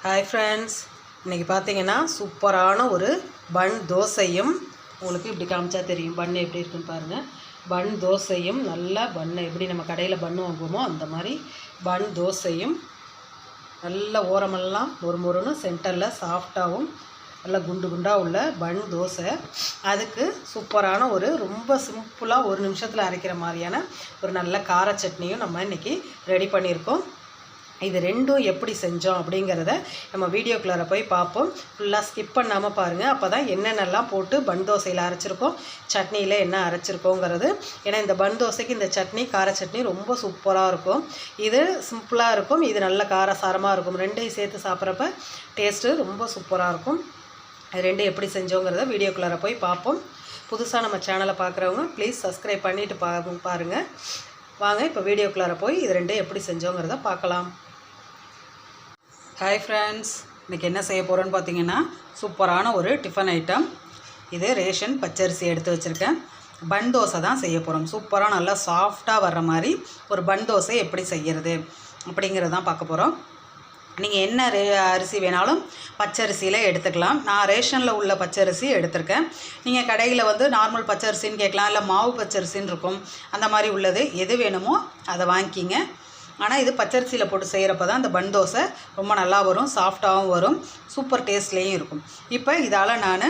Hi friends இன்றைக்கி பார்த்தீங்கன்னா சூப்பரான ஒரு பன் தோசையும் உங்களுக்கு இப்படி காமிச்சா தெரியும். பன் எப்படி இருக்குன்னு பாருங்கள் பன் தோசையும் நல்லா பன்னு எப்படி நம்ம கடையில் பண்ணு வாங்குவோமோ அந்த மாதிரி பன் தோசையும் நல்ல ஓரமெல்லாம் ஒரு முருன்னு சென்டரில் சாஃப்டாகவும் நல்லா குண்டு குண்டாக உள்ள பன் தோசை. அதுக்கு சூப்பரான ஒரு ரொம்ப சிம்பிளாக ஒரு நிமிஷத்தில் அரைக்கிற மாதிரியான ஒரு நல்ல கார சட்னியும் நம்ம இன்றைக்கி ரெடி பண்ணியிருக்கோம். இது ரெண்டும் எப்படி செஞ்சோம் அப்படிங்கிறத நம்ம வீடியோக்குள்ளார போய் பார்ப்போம். ஃபுல்லாக ஸ்கிப் பண்ணாமல் பாருங்கள் அப்போ தான் என்னென்னலாம் போட்டு பன் தோசையில் அரைச்சிருக்கோம் சட்னியில் என்ன அரைச்சிருக்கோங்கிறது. ஏன்னா இந்த பன் தோசைக்கு இந்த சட்னி கார சட்னி ரொம்ப சூப்பராக இருக்கும். இது சிம்பிளாக இருக்கும். இது நல்ல காரசாரமாக இருக்கும். ரெண்டையும் சேர்த்து சாப்பிட்றப்ப டேஸ்ட்டு ரொம்ப சூப்பராக இருக்கும். அது ரெண்டும் எப்படி செஞ்சோங்கிறத வீடியோக்குள்ளார போய் பார்ப்போம். புதுசாக நம்ம சேனலை பார்க்குறவங்க ப்ளீஸ் சப்ஸ்கிரைப் பண்ணிவிட்டு பா பாருங்கள் வாங்க இப்போ வீடியோக்குள்ளார போய் இது ரெண்டும் எப்படி செஞ்சோங்கிறத பார்க்கலாம். ஹாய் ஃப்ரெண்ட்ஸ் இன்றைக்கி என்ன செய்ய போகிறோன்னு பார்த்தீங்கன்னா சூப்பரான ஒரு டிஃபன் ஐட்டம் இது ரேஷன் பச்சரிசி எடுத்து வச்சுருக்கேன். பன் தோசை தான் செய்ய போகிறோம் சூப்பராக நல்லா சாஃப்டாக வர்ற மாதிரி ஒரு பன் தோசை எப்படி செய்கிறது அப்படிங்கிறதான் பார்க்க போகிறோம் நீங்கள் என்ன ரே அரிசி வேணாலும் பச்சரிசியில் எடுத்துக்கலாம். நான் ரேஷனில் உள்ள பச்சரிசி எடுத்திருக்கேன். நீங்கள் கடையில் வந்து நார்மல் பச்சரிசின்னு கேட்கலாம். இல்லை மாவு பச்சரிசின்னு இருக்கும். அந்த மாதிரி உள்ளது எது வேணுமோ அதை வாங்கிக்கிங்க. ஆனால் இது பச்சரிசியில் போட்டு செய்கிறப்ப தான் இந்த பன் தோசை ரொம்ப நல்லா வரும். சாஃப்டாகவும் வரும். சூப்பர் டேஸ்ட்லேயும் இருக்கும். இப்போ இதால் நான்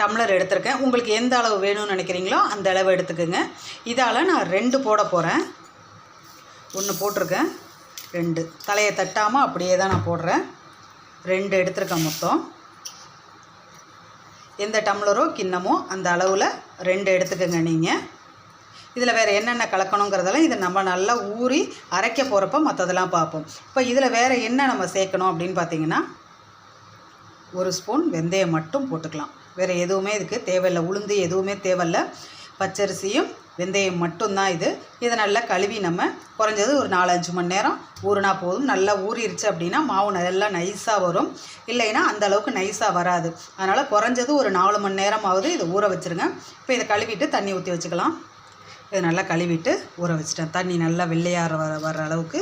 டம்ளர் எடுத்திருக்கேன். உங்களுக்கு எந்த அளவு வேணும்னு நினைக்கிறீங்களோ அந்த அளவு எடுத்துக்கோங்க. இதால் நான் ரெண்டு போட போகிறேன் ஒன்று போட்டிருக்கேன். ரெண்டு. தலையை தட்டாமல் அப்படியே தான் நான் போடுறேன். ரெண்டு எடுத்திருக்கேன் மொத்தம். எந்த டம்ளரோ கிண்ணமோ அந்த அளவில் ரெண்டு எடுத்துக்கோங்க நீங்கள் இதில் வேறு என்னென்ன கலக்கணுங்கிறதெல்லாம் இதை நம்ம நல்லா ஊறி அரைக்க போகிறப்ப மற்றதெல்லாம் பார்ப்போம். இப்போ இதில் வேறு என்ன நம்ம சேர்க்கணும் அப்படின்னு பார்த்தீங்கன்னா ஒரு ஸ்பூன் வெந்தயம் மட்டும் போட்டுக்கலாம். வேறு எதுவுமே இதுக்கு தேவையில்லை. உளுந்து எதுவுமே தேவையில்லை. பச்சரிசியும் வெந்தயம் மட்டும்தான் இது. இதை நல்லா கழுவி நம்ம குறைஞ்சது ஒரு நாலஞ்சு மணி நேரம் ஊறினா போதும். நல்லா ஊறிடுச்சு அப்படின்னா மாவு நல்லா நைஸாக வரும். இல்லைன்னா அந்த அளவுக்கு நைஸாக வராது. அதனால் குறைஞ்சது ஒரு நாலு மணி நேரமாவது இதை ஊற வச்சுருங்க. இப்போ இதை கழுவிட்டு தண்ணி ஊற்றி வச்சுக்கலாம். இதை நல்லா கழுவிட்டு ஊற வச்சிட்டேன். தண்ணி நல்லா வெள்ளையாற வர வர அளவுக்கு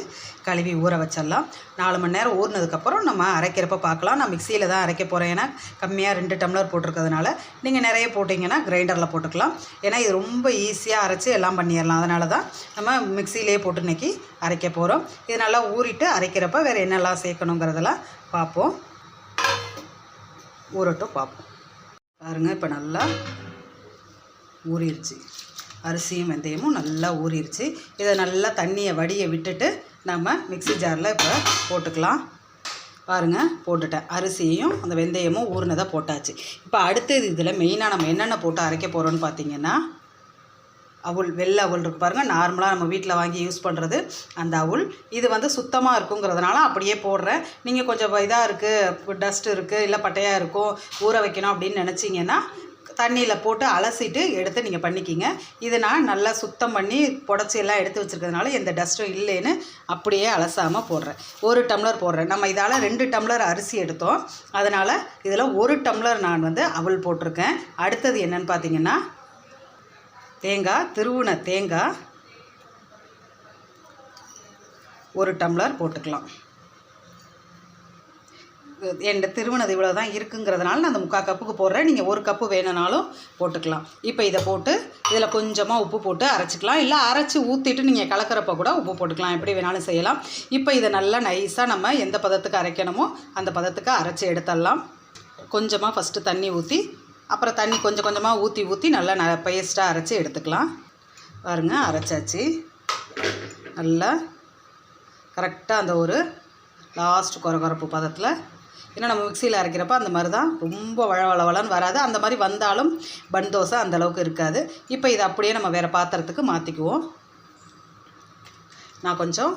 கழுவி ஊற வச்சிடலாம். நாலு மணி நேரம் ஊறினதுக்கப்புறம் நம்ம அரைக்கிறப்ப பார்க்கலாம். நான் மிக்சியில் தான் அரைக்க போகிறேன் ஏன்னா கம்மியாக ரெண்டு டம்ளர் போட்டிருக்கிறதுனால. நீங்கள் நிறைய போட்டிங்கன்னா கிரைண்டரில் போட்டுக்கலாம். ஏன்னா இது ரொம்ப ஈஸியாக அரைச்சி எல்லாம் பண்ணிடலாம். அதனால தான் நம்ம மிக்சியிலே போட்டு இன்றைக்கி அரைக்க போகிறோம் இது நல்லா ஊறிட்டு அரைக்கிறப்ப வேறு என்னெல்லாம் சேர்க்கணுங்கிறதெல்லாம் பார்ப்போம். ஊறட்டும் பார்ப்போம். பாருங்கள் இப்போ நல்லா ஊறிடுச்சு. அரிசியும் வெந்தயமும் நல்லா ஊறிடுச்சு இதை நல்லா தண்ணியை வடியை விட்டுட்டு நம்ம மிக்சி ஜாரில் இப்போ போட்டுக்கலாம். பாருங்கள் போட்டுட்டேன். அரிசியையும் அந்த வெந்தயமும் ஊறினதாக போட்டாச்சு. இப்போ அடுத்தது இதில் மெயினாக நம்ம என்னென்ன போட்டு அரைக்க போகிறோன்னு பார்த்தீங்கன்னா அவுள் வெள்ளை அவுள் இருக்குது பாருங்கள் நார்மலாக நம்ம வீட்டில் வாங்கி யூஸ் பண்ணுறது அந்த அவுள். இது வந்து சுத்தமாக இருக்குங்கிறதுனால அப்படியே போடுறேன். நீங்கள் கொஞ்சம் இதாக இருக்குது டஸ்ட் இருக்குது இல்லை பட்டையாக இருக்கும் ஊற வைக்கணும் அப்படின்னு நினச்சிங்கன்னா தண்ணியில் போட்டு அலசிட்டு எடுத்து நீங்கள் பண்ணிக்கிங்க. இதை நான் நல்லா சுத்தம் பண்ணி புடச்சி எல்லாம் எடுத்து வச்சுருக்கிறதுனால எந்த டஸ்ட்டும் இல்லைன்னு அப்படியே அலசாமல் போடுறேன். ஒரு டம்ளர் போடுறேன். நம்ம இதால் ரெண்டு டம்ளர் அரிசி எடுத்தோம். அதனால் இதில் ஒரு டம்ளர் நான் வந்து அவள் போட்டிருக்கேன். அடுத்தது என்னன்னு பார்த்தீங்கன்னா தேங்காய் திருவுண தேங்காய் ஒரு டம்ளர் போட்டுக்கலாம். என் திருமணது இவ்வளோ தான் இருக்குங்கிறதுனால நான் அந்த முக்கால் கப்புக்கு போடுறேன். நீங்கள் ஒரு கப்பு வேணுனாலும் போட்டுக்கலாம். இப்போ இதை போட்டு இதில் கொஞ்சமாக உப்பு போட்டு அரைச்சிக்கலாம். இல்லை அரைச்சி ஊற்றிட்டு நீங்கள் கலக்கிறப்ப கூட உப்பு போட்டுக்கலாம். எப்படி வேணாலும் செய்யலாம். இப்போ இதை நல்லா நைஸாக நம்ம எந்த பதத்துக்கு அரைக்கணுமோ அந்த பதத்துக்கு அரைச்சி எடுத்துடலாம். கொஞ்சமாக ஃபஸ்ட்டு தண்ணி ஊற்றி அப்புறம் தண்ணி கொஞ்சம் கொஞ்சமாக ஊற்றி ஊற்றி நல்லா ந பேஸ்ட்டாக அரைச்சி எடுத்துக்கலாம். பாருங்கள் அரைச்சாச்சு. நல்லா கரெக்டாக அந்த ஒரு லாஸ்ட் குறகுறப்பு பதத்தில் ஏன்னா நம்ம மிக்சியில் அரைக்கிறப்ப அந்த மாதிரி தான் ரொம்ப வளவளவளன்னு வராது. அந்த மாதிரி வந்தாலும் பன் தோசை அந்தளவுக்கு இருக்காது. இப்போ இதை அப்படியே நம்ம வேறு பாத்திரத்துக்கு மாற்றிக்குவோம் நான் கொஞ்சம்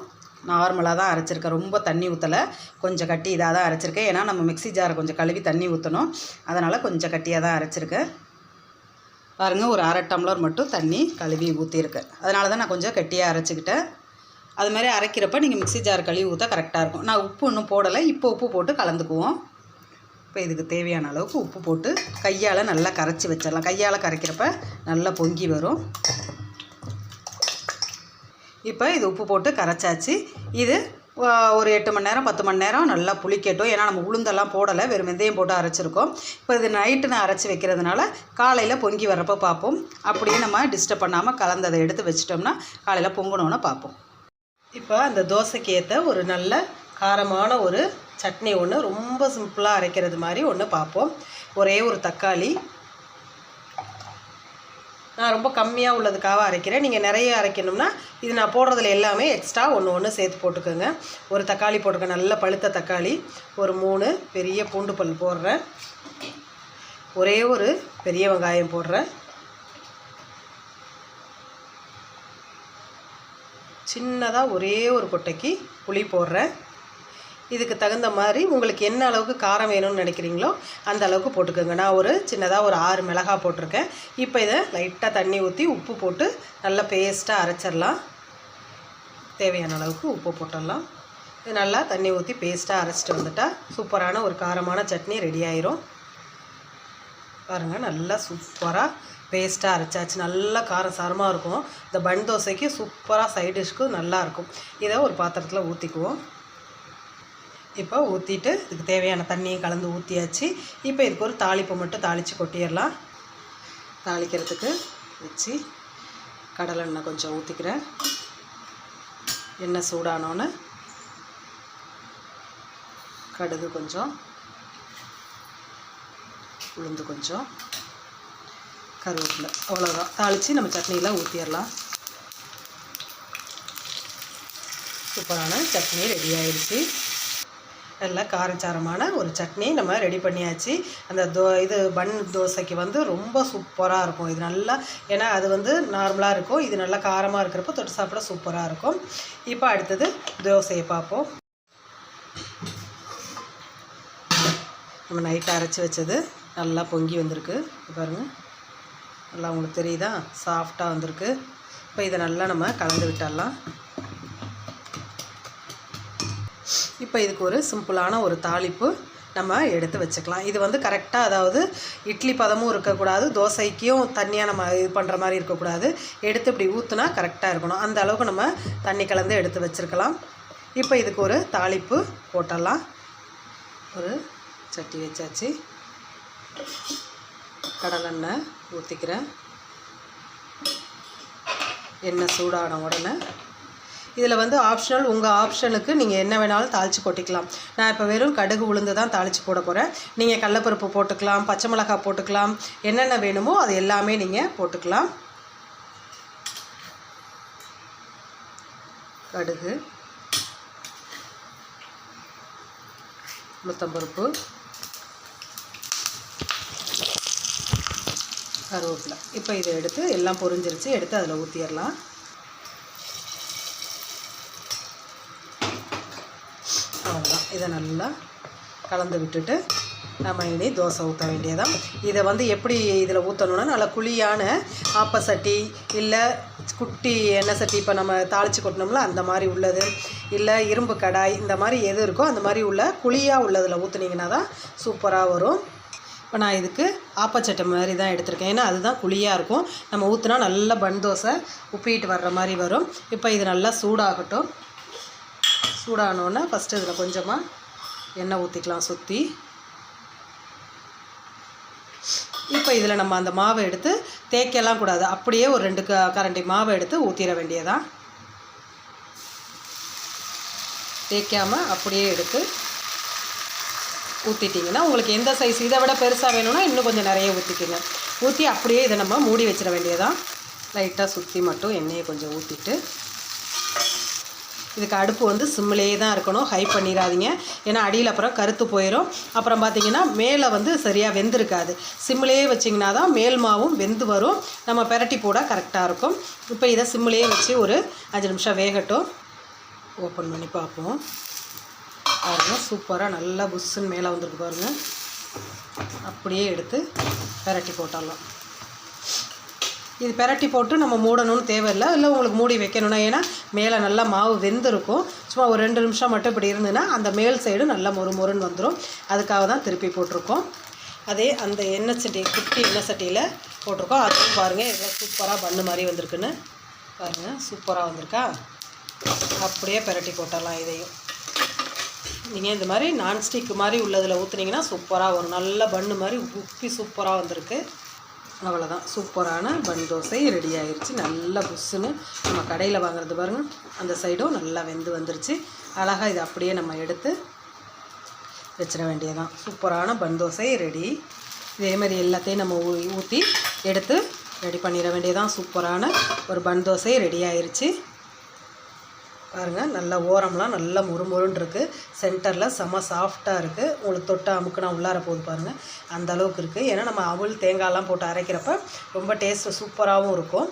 நார்மலாக தான் அரைச்சிருக்கேன். ரொம்ப தண்ணி ஊற்றலை கொஞ்சம் கட்டி இதாக தான் அரைச்சிருக்கேன். ஏன்னா நம்ம மிக்சி ஜாரை கொஞ்சம் கழுவி தண்ணி ஊற்றணும் அதனால் கொஞ்சம் கட்டியாக தான் அரைச்சிருக்கேன். பாருங்கள் ஒரு அரை டம்ளர் மட்டும் தண்ணி கழுவி ஊற்றிருக்கேன் அதனால தான் நான் கொஞ்சம் கட்டியாக அரைச்சிக்கிட்டேன். அது மாதிரி அரைக்கிறப்ப நீங்கள் மிக்சி ஜார் கழுவி ஊற்ற கரெக்டாக இருக்கும். நான் உப்பு இன்னும் போடலை. இப்போ உப்பு போட்டு கலந்துக்குவோம். இப்போ இதுக்கு தேவையான அளவுக்கு உப்பு போட்டு கையால் நல்லா கரைச்சி வச்சிடலாம். கையால் கரைக்கிறப்ப நல்லா பொங்கி வரும். இப்போ இது உப்பு போட்டு கரைச்சாச்சு. இது ஒரு எட்டு மணி நேரம் பத்து மணி நேரம் நல்லா புளிக்கட்டும். ஏன்னா நம்ம உளுந்தெல்லாம் போடலை. வெறும் வெந்தயம் போட்டு அரைச்சிருக்கோம். இப்போ இது நைட்டு நான் அரைச்சி வைக்கிறதுனால காலையில் பொங்கி வர்றப்போ பார்ப்போம். அப்படியே நம்ம டிஸ்டர்ப் பண்ணாமல் கலந்ததை எடுத்து வச்சிட்டோம்னா காலையில் பொங்கணுன்னு பார்ப்போம். இப்போ அந்த தோசைக்கு ஏற்ற ஒரு நல்ல காரமான ஒரு சட்னி ஒன்று ரொம்ப சிம்பிளாக அரைக்கிறது மாதிரி ஒன்று பார்ப்போம் ஒரே ஒரு தக்காளி. நான் ரொம்ப கம்மியாக உள்ளதுக்காக அரைக்கிறேன். நீங்கள் நிறைய அரைக்கணும்னா இது நான் போடுறதுல எல்லாமே எக்ஸ்ட்ரா ஒன்று ஒன்று சேர்த்து போட்டுக்கோங்க. ஒரு தக்காளி போட்டுக்க நல்ல பழுத்த தக்காளி. ஒரு மூணு பெரிய பூண்டு பல் போடுறேன். ஒரே ஒரு பெரிய வெங்காயம் போடுறேன். சின்னதாக ஒரே ஒரு கொட்டைக்கு புளி போடுறேன். இதுக்கு தகுந்த மாதிரி உங்களுக்கு என்ன அளவுக்கு காரம் வேணும்னு நினைக்கிறீங்களோ அந்த அளவுக்கு போட்டுக்கோங்க. நான் ஒரு சின்னதாக ஒரு ஆறு மிளகாய் போட்டிருக்கேன். இப்போ இதை லைட்டாக தண்ணி ஊற்றி உப்பு போட்டு நல்லா பேஸ்ட்டாக அரைச்சிடலாம். தேவையான அளவுக்கு உப்பு போட்டுடலாம். இது நல்லா தண்ணி ஊற்றி பேஸ்ட்டாக அரைச்சிட்டு வந்துட்டால் சூப்பரான ஒரு காரமான சட்னி ரெடி ஆயிரும். பாருங்கள் நல்லா சூப்பராக பேஸ்ட்டாக அரைச்சாச்சு. நல்லா காரம் சாரமாக இருக்கும். இந்த பன் தோசைக்கு சூப்பராக சைட் டிஷ்க்கு நல்லாயிருக்கும் இதை ஒரு பாத்திரத்தில் ஊற்றிக்குவோம் இப்போ ஊற்றிட்டு இதுக்கு தேவையான தண்ணியும் கலந்து ஊற்றியாச்சு இப்போ இதுக்கு ஒரு தாளிப்பு மட்டும் தாளித்து கொட்டிடலாம். தாளிக்கிறதுக்கு வச்சு கடலெண்ணெய் கொஞ்சம் ஊற்றிக்கிறேன் எண்ணெய் சூடானோன்னு கடுகு கொஞ்சம் உளுந்து கொஞ்சம். கருவேப்பிலை. அவ்வளோதான் தாளித்து நம்ம சட்னியில் ஊற்றிடலாம் சூப்பரான சட்னி ரெடி ஆயிடுச்சு. நல்லா காரச்சாரமான ஒரு சட்னி நம்ம ரெடி பண்ணியாச்சு. அந்த தோ இது பன் தோசைக்கு வந்து ரொம்ப சூப்பராக இருக்கும். இது நல்லா ஏன்னா அது வந்து நார்மலாக இருக்கும். இது நல்லா காரமாக இருக்கிறப்போ தொட்டு சாப்பிட சூப்பராக இருக்கும். இப்போ அடுத்தது தோசையை பார்ப்போம். நம்ம நைட்டு அரைச்சி வச்சது நல்லா பொங்கி வந்திருக்கு. பாருங்கள் நல்லா உங்களுக்கு தெரியுதா? சாஃப்டாக வந்திருக்கு. இப்போ இதை நல்லா நம்ம கலந்து விட்டுடலாம். இப்போ இதுக்கு ஒரு சிம்பிளான ஒரு தாளிப்பு நம்ம எடுத்து வச்சுக்கலாம். இது வந்து கரெக்டாக அதாவது இட்லி பதமும் இருக்கக்கூடாது தோசைக்கும் தண்ணியாக நம்ம இது பண்ணுற மாதிரி இருக்கக்கூடாது. எடுத்து இப்படி ஊற்றுனா கரெக்டாக இருக்கணும். அந்த அளவுக்கு நம்ம தண்ணி கலந்து எடுத்து வச்சுருக்கலாம். இப்போ இதுக்கு ஒரு தாளிப்பு போட்டலாம் ஒரு சட்டி வச்சாச்சு. கடலெண்ணெய் ஊற்றிக்கிறேன் எண்ணெய் சூடான உடனே. இதில் வந்து ஆப்ஷனல் உங்கள் ஆப்ஷனுக்கு நீங்கள் என்ன வேணாலும் தாளித்து கொட்டிக்கலாம். நான் இப்போ வெறும் கடுகு உளுந்து தான் தாளித்து போட போகிறேன் நீங்கள் கடலப்பருப்பு போட்டுக்கலாம் பச்சை மிளகாய் போட்டுக்கலாம். என்னென்ன வேணுமோ அது எல்லாமே நீங்கள் போட்டுக்கலாம். கடுகு உளுத்தம்பருப்பு கருவேப்பிலை. இப்போ இதை எடுத்து எல்லாம் பொரிஞ்சிருச்சு. எடுத்து அதில் ஊற்றிடலாம் அவ்வளோதான் இதை நல்லா கலந்து விட்டுட்டு நம்ம இனி தோசை ஊற்ற வேண்டியதான் இதை வந்து எப்படி இதில் ஊற்றணுன்னா நல்லா குழியான ஆப்ப சட்டி இல்லை குட்டி எண்ணெய் சட்டி இப்போ நம்ம தாளித்து கொட்டினோம்ல அந்த மாதிரி உள்ளது. இல்லை இரும்பு கடாய் இந்த மாதிரி எது இருக்கோ அந்த மாதிரி உள்ள குழியாக உள்ளதில் ஊற்றுனீங்கன்னா தான் சூப்பராக வரும். இப்போ நான் இதுக்கு ஆப்பச்சட்டை மாதிரி தான் எடுத்திருக்கேன். ஏன்னா அதுதான் குழியாக இருக்கும். நம்ம ஊற்றுனா நல்லா பன் தோசை உப்பிட்டு வர்ற மாதிரி வரும். இப்போ இது நல்லா சூடாகட்டும். சூடானோன்னே ஃபஸ்ட்டு இதில் கொஞ்சமாக எண்ணெய் ஊற்றிக்கலாம் சுற்றி இப்போ இதில் நம்ம அந்த மாவை எடுத்து தேய்க்கலாம் கூடாது. அப்படியே ஒரு ரெண்டு க கரண்டி மாவை எடுத்து ஊற்றிட வேண்டியதான் தேய்க்காமல் அப்படியே எடுத்து ஊற்றிட்டிங்கன்னா உங்களுக்கு எந்த சைஸ் இதை விட பெருசாக வேணும்னா இன்னும் கொஞ்சம் நிறைய ஊற்றிக்கிங்க ஊற்றி அப்படியே இதை நம்ம மூடி வச்சிட வேண்டியதான் லைட்டாக சுற்றி மட்டும் எண்ணெயை கொஞ்சம் ஊற்றிட்டு இதுக்கு அடுப்பு வந்து சிம்மிலேயே தான் இருக்கணும். ஹை பண்ணிடாதீங்க. ஏன்னா அடியில் அப்புறம் கருத்து போயிடும் அப்புறம் பார்த்தீங்கன்னா மேலே வந்து சரியாக வெந்திருக்காது. சிம்மிலேயே வச்சிங்கன்னா தான் மேல் மாவும் வெந்து வரும். நம்ம பெரட்டி போட கரெக்டாக இருக்கும். இப்போ இதை சிம்மிலேயே வச்சு ஒரு அஞ்சு நிமிஷம் வேகட்டும். ஓப்பன் பண்ணி பார்ப்போம். பாருங்க சூப்பராக நல்லா புஷ்ஷுன்னு மேலே வந்துருக்கு பாருங்கள் அப்படியே எடுத்து பெரட்டி போட்டுடலாம். இது பெரட்டி போட்டு நம்ம மூடணும்னு தேவையில்லை. இல்லை உங்களுக்கு மூடி வைக்கணும்னா ஏன்னா மேலே நல்லா மாவு வெந்திருக்கும். சும்மா ஒரு ரெண்டு நிமிஷம் மட்டும் இப்படி இருந்ததுன்னா அந்த மேல் சைடு நல்லா மொறு மொறுன்னு வந்துடும் அதுக்காக தான் திருப்பி போட்டிருக்கோம். அதே அந்த எண்ணெய் சட்டி குட்டி எண்ணெய் சட்டியில் போட்டிருக்கோம். அதுவும் பாருங்கள் எவ்வளோ சூப்பராக பண்ணு மாதிரி வந்திருக்குன்னு. பாருங்கள் சூப்பராக வந்திருக்கா? அப்படியே பிரட்டி போட்டலாம் இதையும். நீங்கள் இந்த மாதிரி நான்ஸ்டிக் மாதிரி உள்ளதில் ஊற்றுனீங்கன்னா சூப்பராக வரும் நல்ல பன்னு மாதிரி உப்பி சூப்பராக வந்திருக்கு. அவ்வளோதான் சூப்பரான பன் தோசை ரெடி ஆகிருச்சு நல்லா புஷ்ஷுன்னு நம்ம கடையில் வாங்குறது பாருங்க. அந்த சைடும் நல்லா வெந்து வந்துருச்சு. அழகாக இதை அப்படியே நம்ம எடுத்து வச்சிட வேண்டியதான் சூப்பரான பன் தோசை ரெடி இதே மாதிரி எல்லாத்தையும் நம்ம ஊ ஊற்றி எடுத்து ரெடி பண்ணிட வேண்டியதான் சூப்பரான ஒரு பன் தோசை ரெடி ஆயிருச்சு. பாருங்கள் நல்லா ஓரம்லாம் நல்லா முறுமுறுன்னு இருக்குது சென்டரில் செம்ம சாஃப்டாக இருக்குது உங்களுக்கு தொட்டா அமுக்குனா உள்ளார போகுது பாருங்கள் அந்த அளவுக்கு இருக்குது ஏன்னா நம்ம அவள் தேங்காயெல்லாம் போட்டு அரைக்கிறப்ப ரொம்ப டேஸ்ட்டு சூப்பராகவும் இருக்கும்.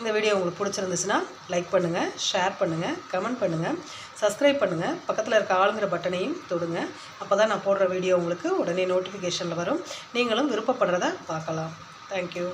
இந்த வீடியோ உங்களுக்கு பிடிச்சிருந்துச்சுன்னா லைக் பண்ணுங்கள் ஷேர் பண்ணுங்கள் கமெண்ட் பண்ணுங்கள் சப்ஸ்கிரைப் பண்ணுங்கள் பக்கத்தில் இருக்க ஆளுங்கிற பட்டனையும் தொடுங்க. அப்போ தான் நான் போடுற வீடியோ உங்களுக்கு உடனே நோட்டிஃபிகேஷனில் வரும். நீங்களும் விருப்பப்படுறத பார்க்கலாம். தேங்க்யூ